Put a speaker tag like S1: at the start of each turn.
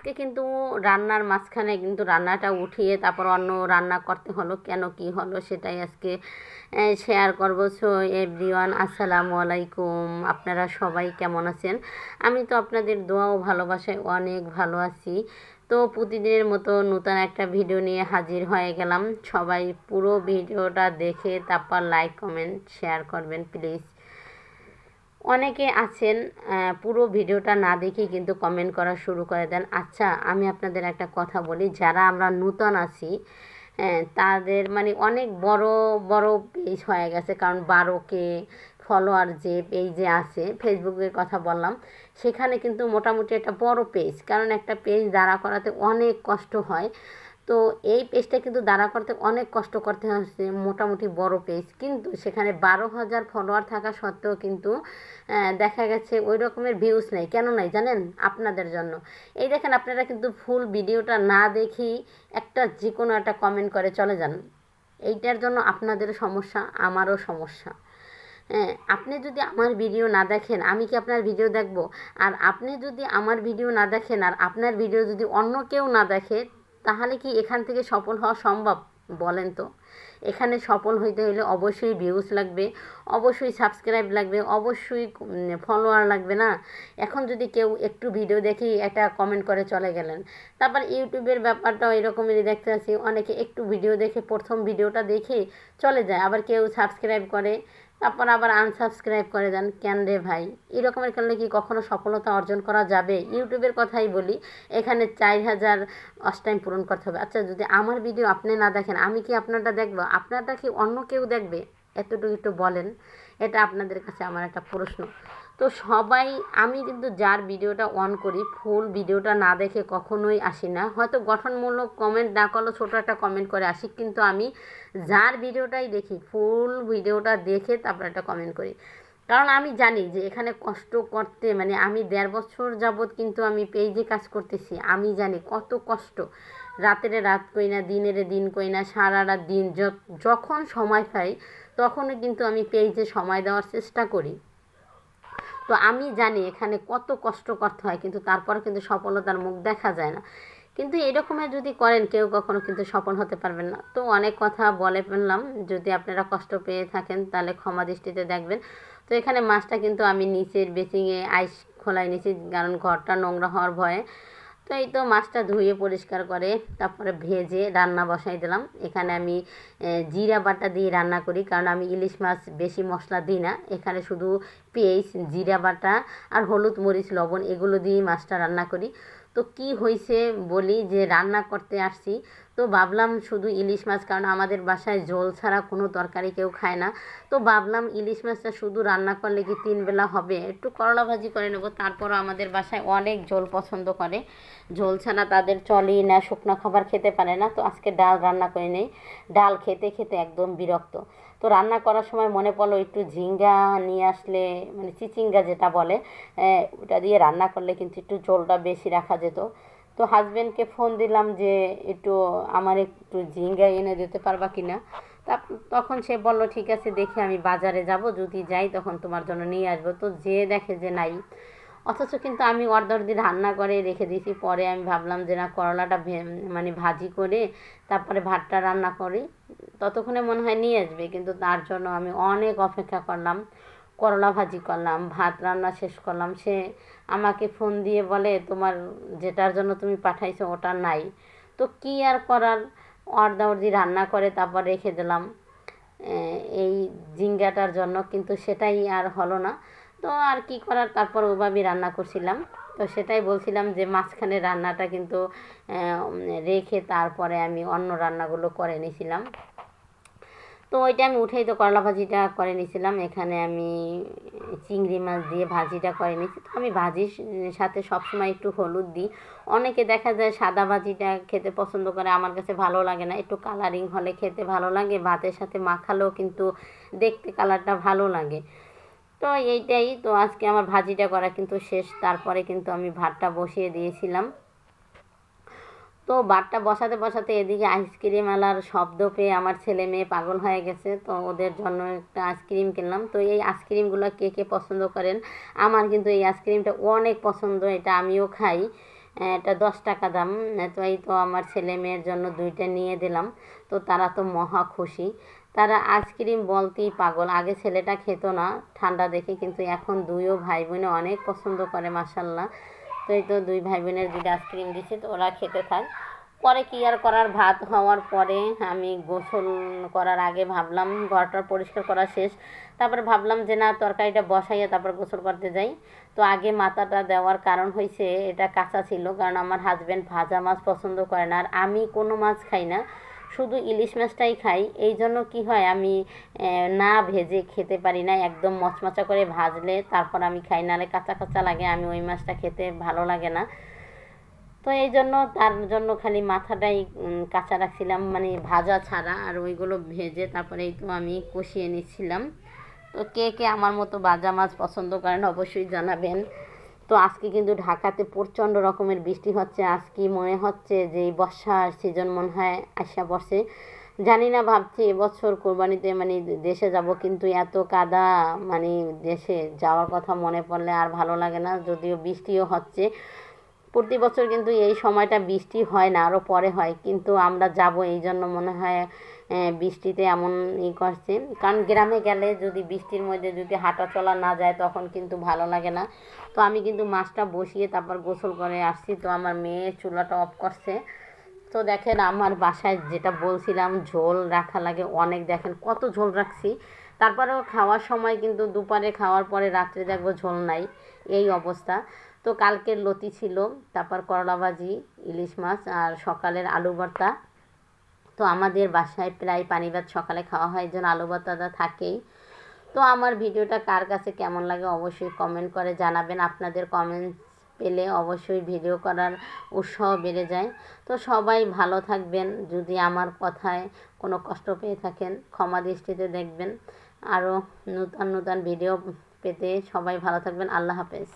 S1: আজকে কিন্তু রান্নার মাঝখানে কিন্তু রান্নাটা উঠিয়ে তারপর অন্য রান্না করতে হলো, কেন কি হলো সেটাই আজকে শেয়ার করব। সো এভরিওয়ান আসসালামু আলাইকুম। আপনারা সবাই কেমন আছেন? আমি তো আপনাদের দোয়া ও ভালোবাসায় অনেক ভালো আছি। তো প্রতিদিনের মতো নতুন একটা ভিডিও নিয়ে হাজির হয়ে গেলাম। সবাই পুরো ভিডিওটা দেখে তারপর লাইক কমেন্ট শেয়ার করবেন প্লিজ অনেকে আছেন পুরো ভিডিওটা না দেখে কিন্তু কমেন্ট করা শুরু করে দেন। আচ্ছা আমি আপনাদের একটা কথা বলি, যারা আমরা নূতন আছি তাদের মানে অনেক বড় বড় পেজ হয়ে গেছে। কারণ বারোকে ফলোয়ার যে পেজে আছে ফেসবুকের কথা বললাম, সেখানে কিন্তু মোটামুটি একটা বড় পেজ কারণ একটা পেজ দাঁড়া করাতে অনেক কষ্ট হয়। তো এই পেজটা কিন্তু দাঁড়া করতে অনেক কষ্ট করতে হচ্ছে, মোটামুটি বড় পেজ কিন্তু সেখানে বারো হাজার ফলোয়ার থাকা সত্ত্বেও কিন্তু দেখা গেছে ওই রকমের ভিউজ নেই। কেন নাই জানেন? আপনাদের জন্য। এই দেখেন, আপনারা কিন্তু ফুল ভিডিওটা না দেখেই একটা যে কোনো একটা কমেন্ট করে চলে যান। এইটার জন্য আপনাদেরও সমস্যা, আমারও সমস্যা। হ্যাঁ আপনি যদি আমার ভিডিও না দেখেন, আমি কি আপনার ভিডিও দেখব? আর আপনি যদি আমার ভিডিও না দেখেন, আর আপনার ভিডিও যদি অন্য কেউ না দেখে তাহলে কি এখান থেকে সফল হওয়া সম্ভব? বলেন তো। এখানে সফল হইতে হলে অবশ্যই ভিউজ লাগবে, অবশ্যই সাবস্ক্রাইব লাগবে, অবশ্যই ফলোয়ার লাগবে না? এখন যদি কেউ একটু ভিডিও দেখি একটা কমেন্ট করে চলে গেলেন, তারপর ইউটিউবের ব্যাপারটাও এরকমই দেখতে আছি। অনেকে একটু ভিডিও দেখে প্রথম ভিডিওটা দেখে চলে যায়, আবার কেউ সাবস্ক্রাইব করে তারপর আবার আনসাবস্ক্রাইব করে দেন। কেন রে ভাই? এরকমের কারণে কি কখনো সফলতা অর্জন করা যাবে? ইউটিউবের কথাই বলি, এখানে চার হাজার অষ্টাইম পূরণ করতে হবে। আচ্ছা যদি আমার ভিডিও আপনি না দেখেন, আমি কি আপনারটা দেখব? আপনারটা কি অন্য কেউ দেখবে? এতটুকু একটু বলেন। এটা আপনাদের কাছে আমার একটা প্রশ্ন। তো সবাই, আমি কিন্তু যার ভিডিওটা অন করি, ফুল ভিডিওটা না দেখে কখনোই আসি না। হয়তো গঠনমূলক কমেন্ট না করলেও ছোটো একটা কমেন্ট করে আসি, কিন্তু আমি যার ভিডিওটাই দেখি, ফুল ভিডিওটা দেখে তারপর একটা কমেন্ট করি। কারণ আমি জানি যে এখানে কষ্ট করতে মানে আমি দেড় বছর যাবৎ কিন্তু আমি পেজে কাজ করতেছি, আমি জানি কত কষ্ট। রাতের রাত কই না, দিনের দিন কই না সারা রাত দিন যখন সময় পাই, তখনই কিন্তু আমি পেজে সময় দেওয়ার চেষ্টা করি। তো আমি জানি এখানে কত কষ্ট করতে হয়, কিন্তু তারপর কিন্তু সফলতার মুখ দেখা যায় না। কিন্তু এরকমের যদি করেন, কেউ কখনো কিন্তু সফল হতে পারবেন না। তো অনেক কথা বলে ফেললাম, যদি আপনারা কষ্ট পেয়ে থাকেন, তাহলে ক্ষমা দৃষ্টিতে দেখবেন। তো এখানে মাছটা কিন্তু আমি নিচের বেসিংয়ে আইস খোলায় নিয়েছি কারণ ঘরটা নোংরা হওয়ার ভয়ে তো এই তো মাছটা ধুয়ে পরিষ্কার করে তারপরে ভেজে রান্না বসাই দিলাম। এখানে আমি জিরা বাটা দিয়ে রান্না করি, কারণ আমি ইলিশ মাছ বেশি মশলা দিই না। এখানে শুধু পেঁয়াজ, জিরা বাটা আর হলুদ, মরিচ, লবণ এগুলো দিয়েই মাছটা রান্না করি। তো কি হয়েছে বলি যে রান্না করতে আসছি। তো ভাবলাম শুধু ইলিশ মাছ, কারণ আমাদের বাসায় জল ছাড়া কোনো তরকারি কেউ খায় না। তো ভাবলাম ইলিশ মাছটা শুধু রান্না করলে কি তিন বেলা হবে? একটু করলা ভাজি করে নেব, তারপরও আমাদের বাসায় অনেক ঝোল পছন্দ করে। ঝোল ছাড়া তাদের চলেই না, শুকনো খাবার খেতে পারে না। তো আজকে ডাল রান্না করে নেই। ডাল খেতে খেতে একদম বিরক্ত। তো রান্না করার সময় মনে পড়ল একটু ঝিঙ্গা নিয়ে আসলে মানে চিচিঙ্গা যেটা বলে ওটা দিয়ে রান্না করলে কিন্তু একটু ঝোলটা বেশি রাখা যেত। তো হাজব্যান্ডকে ফোন দিলাম যে, একটু আমার একটু ঝিঙ্গা এনে দিতে পারবা কি না তখন সে বলল, ঠিক আছে, দেখে আমি বাজারে যাব, যদি যাই তখন তোমার জন্য নিয়ে আসব। তো যে দেখে যে নাই, অথচ কিন্তু আমি অর্ধর্ধি রান্না করে রেখে দিয়েছি। পরে আমি ভাবলাম যে, না, করলাটা মানে ভাজি করে তারপরে ভাতটা রান্না করি। ততক্ষণে মনে হয় নিয়ে আসবে, কিন্তু তার জন্য আমি অনেক অপেক্ষা করলাম। করলা ভাজি করলাম, ভাত রান্না শেষ করলাম। সে আমাকে ফোন দিয়ে বলে, তোমার যেটার জন্য তুমি পাঠাইছো ওটা নাই। তো কী আর করার? অর্ধাঅর্ধি রান্না করে তারপর রেখে দিলাম। এই জিঙ্গাটার জন্য, কিন্তু সেটাই আর হলো না। তো আর কি করার? তারপর ওভাবেই রান্না করছিলাম। তো সেটাই বলছিলাম যে, মাঝখানে রান্নাটা কিন্তু রেখে তারপরে আমি অন্য রান্নাগুলো করে নিয়েছিলাম তো ওইটা আমি উঠেই তো করলা ভাজিটা করে নিয়েছিলাম এখানে আমি চিংড়ি মাছ দিয়ে ভাজিটা করে নিয়েছি তো আমি ভাজির সাথে সবসময় একটু হলুদ দিই। অনেকে দেখা যায় সাদা ভাজিটা খেতে পছন্দ করে, আমার কাছে ভালো লাগে না। একটু কালারিং হলে খেতে ভালো লাগে, ভাতের সাথে মাখালেও কিন্তু দেখতে কালারটা ভালো লাগে। তো এইটাই। তো আজকে আমার ভাজিটা করা কিন্তু শেষ। তারপরে কিন্তু আমি ভাতটা বসিয়ে দিয়েছিলাম। তো ভাতটা বসাতে বসাতে এদিকে আইসক্রিম আলার শব্দ পেয়ে আমার ছেলে মেয়ে পাগল হয়ে গেছে, তো ওদের জন্য একটা আইসক্রিম কিনলাম। তো এই আইসক্রিমগুলো কে কে পছন্দ করেন? আমার কিন্তু এই আইসক্রিমটা অনেক পছন্দ, এটা আমিও খাই। এটা দশ টাকা দাম, তো এই তো আমার ছেলে মেয়ের জন্য দুইটা নিয়ে দিলাম। তো তারা তো মহা খুশি। তারা আইসক্রিম বলতেই পাগল, আগে ছেলেটা খেত না, ঠান্ডা দেখে, কিন্তু এখন দুইও ভাই বোনে অনেক পছন্দ করে মাসাল্লাহ তো তো দুই ভাই বোনের দুইটা আইসক্রিম দিছে, তো ওরা খেতে থাক। পরে কি আর করার? ভাত হওয়ার পরে আমি গোসল করার আগে ভাবলাম, ঘরটা পরিষ্কার করা শেষ। তারপরে ভাবলাম যে, না, তরকারিটা বসাইয়ে তারপর গোসল করতে যাই। তো আগে মাথাটা দেওয়ার কারণ হয়েছে এটা কাঁচা ছিল। কারণ আমার হাজব্যান্ড ভাজা মাছ পছন্দ করে না, আর আমি কোনো মাছ খাই না। শুধু ইলিশ মাছটাই খাই এই জন্য কী হয় আমি না ভেজে খেতে পারি না, একদম মচমচা করে ভাজলে তারপর আমি খাই নাহলে কাঁচা কাঁচা লাগে, আমি ওই মাছটা খেতে ভালো লাগে না। তো এই জন্য তার জন্য খালি মাথাটাই কাঁচা রাখছিলাম মানে ভাজা ছাড়া, আর ওইগুলো ভেজে তারপরে তো আমি কষিয়ে নিচ্ছিলাম। তো কে কে আমার মতো ভাজা মাছ পছন্দ করেন অবশ্যই জানাবেন। তো আজকে কিন্তু ঢাকাতে প্রচণ্ড রকমের বৃষ্টি হচ্ছে। আজকে মনে হচ্ছে যে বর্ষার সিজন মনে হয় আসা বসে জানি না ভাবছি এবছর কোরবানিতে মানে দেশে যাব কিন্তু এত কাদা মানে দেশে যাওয়ার কথা মনে পড়লে আর ভালো লাগে না। যদিও বৃষ্টিও হচ্ছে প্রতি বছর কিন্তু এই সময়টা বৃষ্টি হয় না, আরও পরে হয়। কিন্তু আমরা যাব এই জন্য মনে হয় বৃষ্টিতে এমন ই করছে। কারণ গ্রামে গেলে যদি বৃষ্টির মধ্যে যদি হাঁটা চলা না যায়, তখন কিন্তু ভালো লাগে না। তো আমি কিন্তু মাছটা বসিয়ে তারপর গোসল করে আসছি। তো আমার মেয়ে চুলাটা অফ করছে। তো দেখেন আমার বাসায় যেটা বলছিলাম, ঝোল রাখা লাগে অনেক। দেখেন কত ঝোল রাখছি। তারপরেও খাওয়ার সময় কিন্তু দুপারে খাওয়ার পরে রাত্রে দেখব ঝোল নাই। এই অবস্থা। তো কালকের লতি ছিল, তারপর করলা ভাজি, ইলিশ মাছ আর সকালের আলু ভর্তা। তো আমাদের বাসায় প্রায় পানি ভাত সকালে খাওয়া হয় জন্য আলু ভর্তাটা থাকেই। তো আমার ভিডিওটা কার কাছে কেমন লাগে অবশ্যই কমেন্ট করে জানাবেন। আপনাদের কমেন্টস পেলে অবশ্যই ভিডিও করার উৎসাহ বেড়ে যায়। তো সবাই ভালো থাকবেন, যদি আমার কথায় কোনো কষ্ট পেয়ে থাকেন, ক্ষমা দৃষ্টিতে দেখবেন। আরও নূতন নূতন ভিডিও পেতে সবাই ভালো থাকবেন। আল্লাহ হাফেজ।